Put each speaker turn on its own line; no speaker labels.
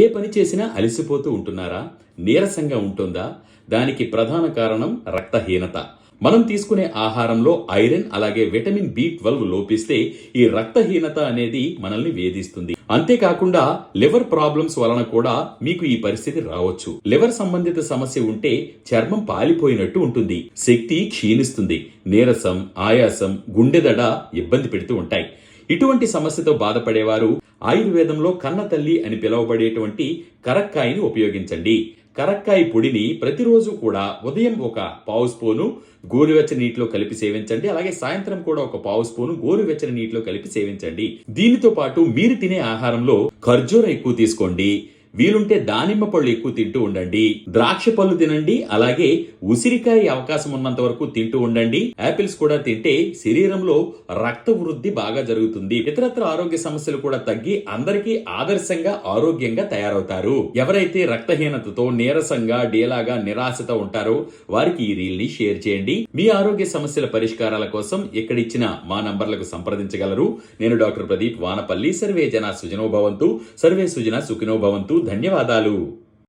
ఏ పని చేసినా అలసిపోతూ ఉంటున్నారా? నీరసంగా ఉంటుందా? దానికి ప్రధాన కారణం రక్తహీనత. మనం తీసుకునే ఆహారంలో ఐరన్ అలాగే విటమిన్ బి ట్వెల్వ్ లోపిస్తే ఈ రక్తహీనత అనేది మనల్ని వేధిస్తుంది. అంతేకాకుండా లివర్ ప్రాబ్లమ్స్ వలన కూడా మీకు ఈ పరిస్థితి రావచ్చు. లివర్ సంబంధిత సమస్య ఉంటే చర్మం పాలిపోయినట్టు ఉంటుంది. శక్తి క్షీణిస్తుంది. నీరసం ఆయాసం గుండెదడ ఇబ్బంది పెడుతూ ఉంటాయి. ఇటువంటి సమస్యతో బాధపడేవారు ఆయుర్వేదంలో కన్నతల్లి అని పిలువబడేటువంటి కరక్కాయని ఉపయోగించండి. కరక్కాయ పొడిని ప్రతిరోజు కూడా ఉదయం ఒక పావు స్పూను గోరువెచ్చని నీటిలో కలిపి సేవించండి. అలాగే సాయంత్రం కూడా ఒక పావు స్పూను గోరువెచ్చని నీటిలో కలిపి సేవించండి. దీనితో పాటు మీరు తినే ఆహారంలో ఖర్జూర ఎక్కువ తీసుకోండి. వీలుంటే దానిమ్మ పళ్ళు ఎక్కువ తింటూ ఉండండి. ద్రాక్ష పళ్ళు తినండి అలాగే ఉసిరికాయ అవకాశం ఉన్నంత వరకు తింటూ ఉండండి. యాపిల్స్ కూడా తింటే శరీరంలో రక్త వృద్ధి బాగా జరుగుతుంది. ఇతరత్ర ఆరోగ్య సమస్యలు కూడా తగ్గి అందరికీ ఆదర్శంగా ఆరోగ్యంగా తయారవుతారు. ఎవరైతే రక్తహీనతతో నీరసంగా డేలాగా నిరాశతో ఉంటారో వారికి ఈ రీల్ని షేర్ చేయండి. మీ ఆరోగ్య సమస్యల పరిష్కారాల కోసం ఇక్కడిచ్చిన మా నంబర్లకు సంప్రదించగలరు. నేను డాక్టర్ ప్రదీప్ వానపల్లి. సర్వే జన సుజనో భవంతు. సర్వే సుజన సుఖినోభవంతు ధన్యవాదాలు.